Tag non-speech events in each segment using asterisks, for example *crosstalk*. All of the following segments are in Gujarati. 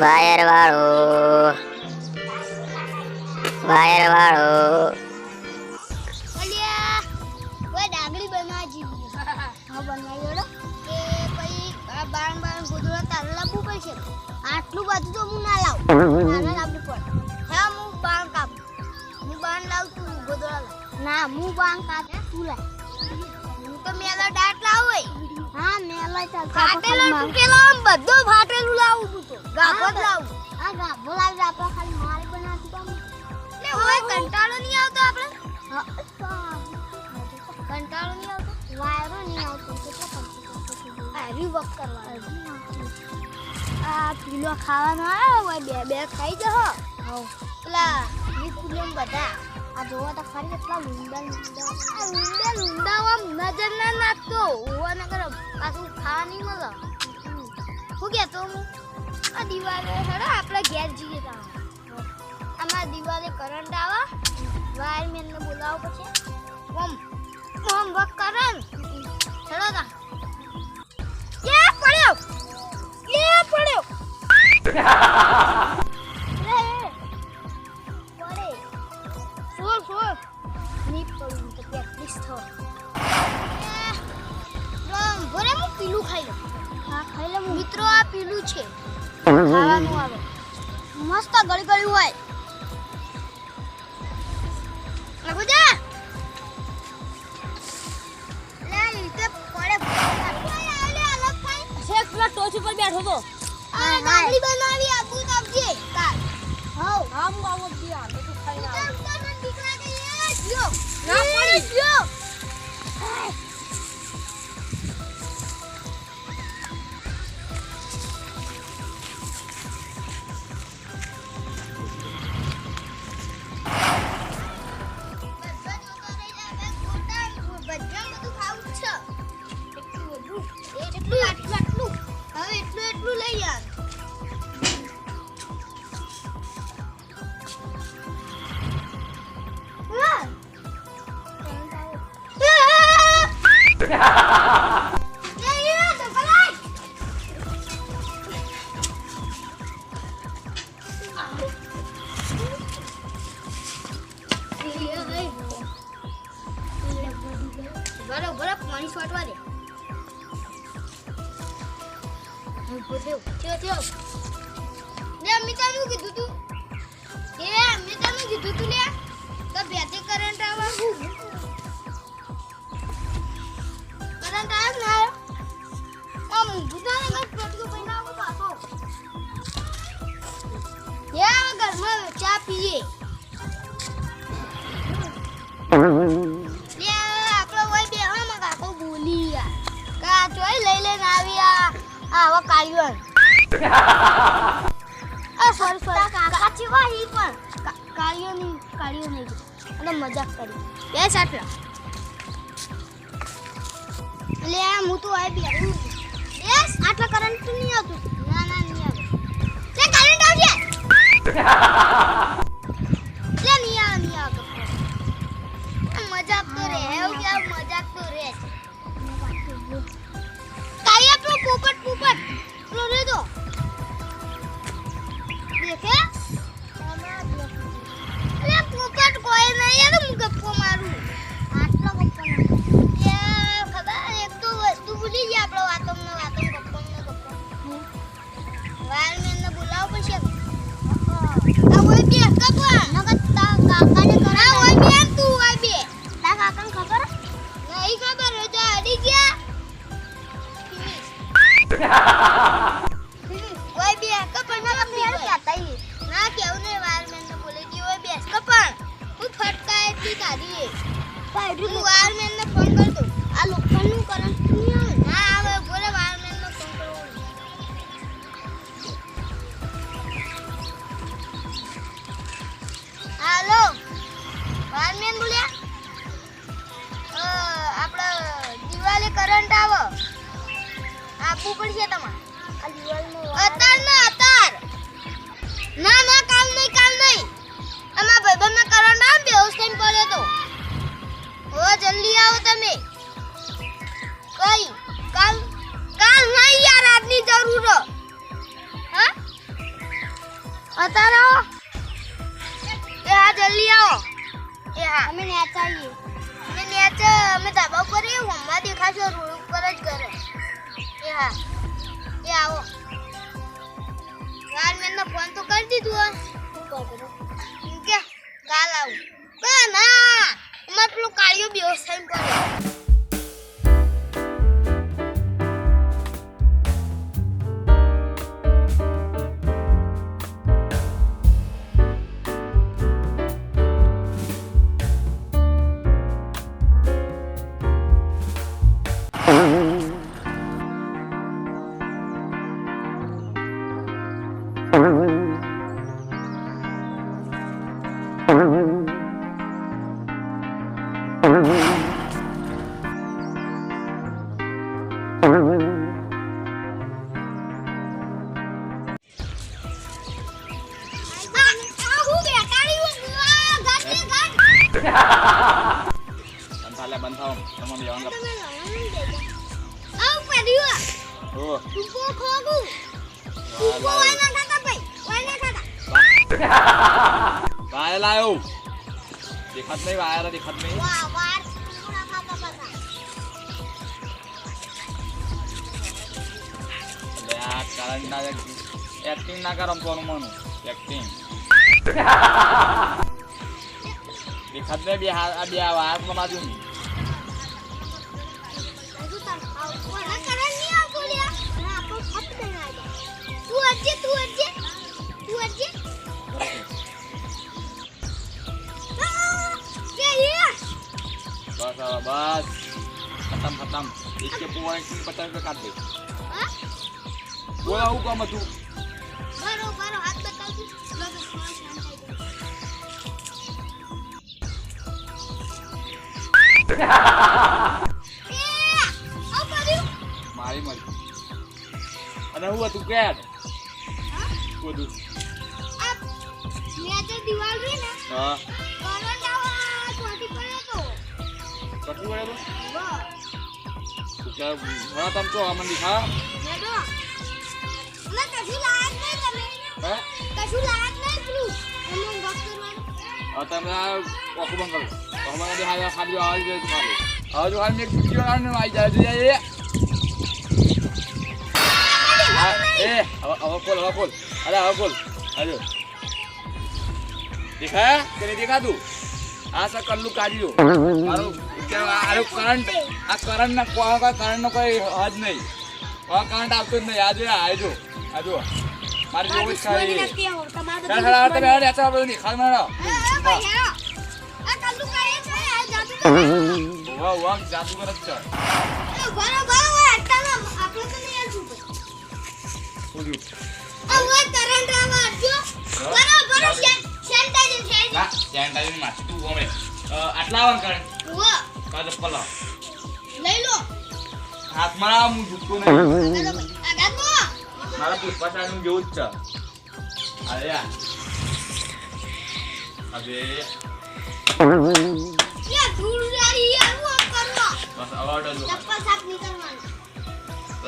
વાયર વાળો. વાયર વાળો. આટલું બધું તો હું ના લાવું. હા, હું બાણ કાપ. હું બાણ લાવ તું ગોદડા ના, હું બાણ કાપ. તું લાવ. હું તો મેલો દાટ લાવ હા મેલો ચાલ ફાટેલો આમ બધો ફાટેલું લાવું છું તો. ગાભો જ લાવું. હા ગાભો લાવી આપણે ખાલી મારી બનાવતી કામ. લે ઓય કંટાળો નહીં આવતો આપણે? કંટાળો નહીં આવતો. વાયરો નહીં આવતો. હેવી વર્ક કરવા આ પીલો ખાવાનો આવ્યો હોય બે બે ખાઈ જહો. પેલા વીસ કિલો બધા. આ જોવા તો ખરી કેટલા ઊંડા ઊંડા ઊંડા લુંડા આમ નજર ના નાખતો. પાછું હું કહેતો હું, આ દિવાલે હેડો, આપણે ઘેર જઈએ તા આમાં દિવાલે કરંટ આવે વાયરમેનને બોલાવો પછી. ઓમ ઓમ વર્ક કરે ને તા. એ પડ્યો! એ પડ્યો! પડે. પ્રેક્ટિસ ભરે હું પીલું ખાઈ લઉં. હા ખાઈ લઉં. મિત્રો આ પીલું છે. ખાવાનું આવે. મસ્ત ગળી ગળી હોય. લાગુ જા લે લીધે પડે લે અલગ થાય છેક પેલા ટોચ ઉપર બેઠો તો. આ બનાવી આવા એ સોરી સોરી કાકા ચીવા હી પણ કા- કાળિયો ની કાળિયો નહીં અને મજાક કરી બે સાટલા લે આ હું તો આવી યસ આટલા કરંટ નહીં આવતું ના ના નહીં આવે લે કરંટ આવશે લે નહીં આવે નહીં આવે મજાક તો રે એવું કે મજાક તો રે કાયા વાયરમેન ને બોલાવો પડશે. આ ઓય બે કપા નકર તા કાકાને કરા ઓય બે તું ઓય બે. તા કાકાને ખબર? નહીં ખબર હોય તો અડી ગયા. *laughs* ઓય બે કપા ના કપી કહેતા ના કેવું ને વાયરમેન ને બોલે દી ઓય બે. કપા હું ફટકાય એટલી કાઢી હું વાયરમેન ને ફોન કર હા એ આવો. મેં ફોન તો કરી દીધું એમ કે કાલ આવું. ના અમારે પેલો કાળિયો બેહોશ થઈને વાય લાયો. દેખાત નહીં વાયર દેખાત નહીં. એક્ટિંગ ના કરમ કોનું મનું એક્ટિંગ દેખાત નહીં બે હા આ બે વાયરમાં બાજુ ખતમ એક કે પોઈન્ટની પચાસ રૂપિયા કાઢ દે હા બોલ આવું કામ હતું બરો બરો હાથ બતાવજો લો તો થોડો શાંત થઈ ગયો એ આવ પડ્યું મારી મરજી અને હું હતું કે હા બધું આ મેં જે દિવાલ રહી ને હા કરંટ આવા ચોટી પડ્યો તો કટલું વળે તો કે ઘણા તમ તો અમને દીખા મને કશું લાગ નહીં તમે. હે? કશું લાગ નહીં પેલું. એનું ડોક્ટર તમે આ ઓખું બંધ કરો તો હમણાં બી હાલ ખાલી આવી જાય તમારે હવે જો હાલ મેં છૂટીઓ કાઢીને આવી જાય જોઈએ એ હવે હવે ખોલ હવે ખોલ. અરે હવે ખોલ. અરે દેખાયા? કે નહીં દેખાતું? આ સર કલ્લું કાઢ્યું મારું આરો કરંટ આ કરંટ ના કોઈ કોઈ કરંટ નો કોઈ હદ નહીં. કોઈ કરંટ આવતો જ નહીં. આ જો આ જો આ જો. મારે જેવું જ તમે હવે નેચા નહીં ખાલ વાહ વાહ જાદુ જ. છે. એ તારી તું ગમે આટલા આવન કરે કા ચપ્પલ લાવ લઈ લો. હાથ મારા હું ઝૂકતો નહીં. મારા પુષ્પા જેવું જ છે? અરે કરવો? બસ અવાડ જો ચપ્પલ સાફ નહીં કરવાનું.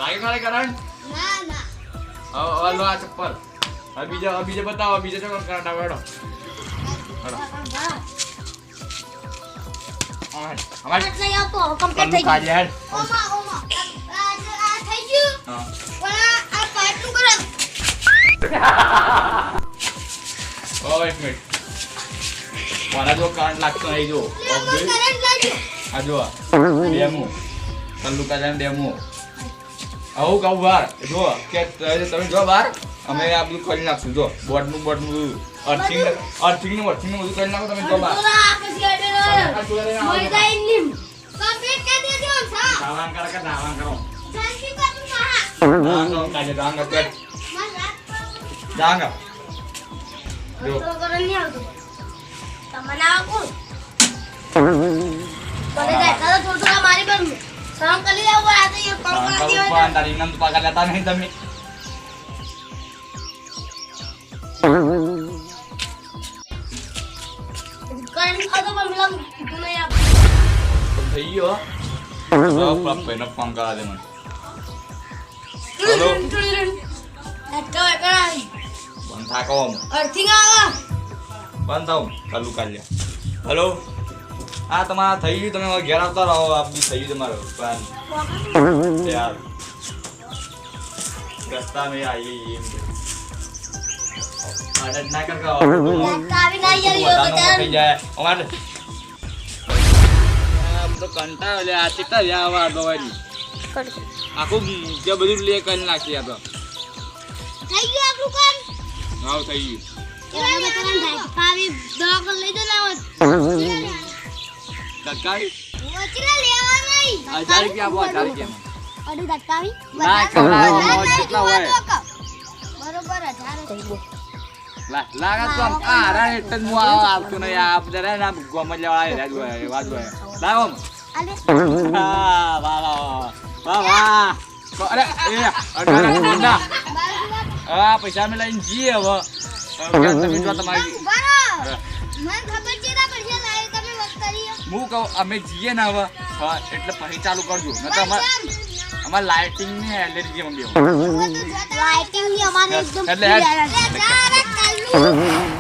લાગે ખાલે કરંટ ના ના. હવે હવે લો આ ચપ્પલ. હવે બીજા બીજા બતાવો બીજા ચપ્પલ કરંટ આવે મારા જો કરંટ લાગતો નહીં જો આ જો ડેમો. કલ્લુ કાજાનો ડેમો. આવું કહું બાર જો કે તમે તમે જો બાર અમે આ બધું કરી નાખશું. જો બોર્ડનું બોર્ડનું અર્થિંગ અર્થિંગનું અર્થિંગનું બધું કરી નાખો તમે જો બાર આ જોડે લઈને આવો. કમ્પ્લીટ કરી દેજો સા ધાવાન કરો કે ધાવાન કરો? શાંતિ કરું સા ધાવાન કરો કાજે ધાવાન કરો પેટ માર રાત પર ધાવાન કરો. તમને આવો કોણ દેખા તો થોડું થોડું મારી પર શરમ કરી આવો આ તો એ ધાવાન પકડી કરો પણ તારી નામ તો પગાર લેતા નહીં તમે. ખાતો પણ પેલા કીધું નહીં આપ થઈ ગયો તો પપ્પાને ફોન કરા દે મને હેલો એકડો એકડા બંધ થાકો અર્થિંગ આવે. બંધ થાવ કલ્લુ કાઢ્યા હલો હા તમારા થઈ ગયું તમે ઘેર આવતા રહો આ બી થઈ ગયું તમારું પ્લાન યાર રસ્તા મેં આવીએ એમ આડત ના કર કા કાવી ના યાર યો બધા થઈ જાય અમારે તો કંટાળો લે આ ચિત્તા વ્યા આવા દવાની આખું જે બધું લે કરી નાખી આ તો થઈ ગયું આપણું કામ હાવ થઈ ગયું કાવી દવાખાને લઈ દો કેટલા હોય? લાગે તો આમ આ જ હું આ- આવતો નહીં આ બધા ને આ ગોમાં લેવા જ જ હોય. લાવો આમ. આલે હા, વાહ, વાહ, વાહ. અરે, એ, અઢાર ગુંડા. હા, પૈસા અમે લઈને જઈએ હવે જો તમારી. મને ખબર છે ના પડશે લાય તમે વખત કરી હું કહું અમે જઈએ ને હવે એટલે પછી ચાલુ કરજો ન તો અમારે અમારે લાઇટિંગની એલર્જી જેમ બેવું લાઇટિંગની અમારે એકદમ Oh,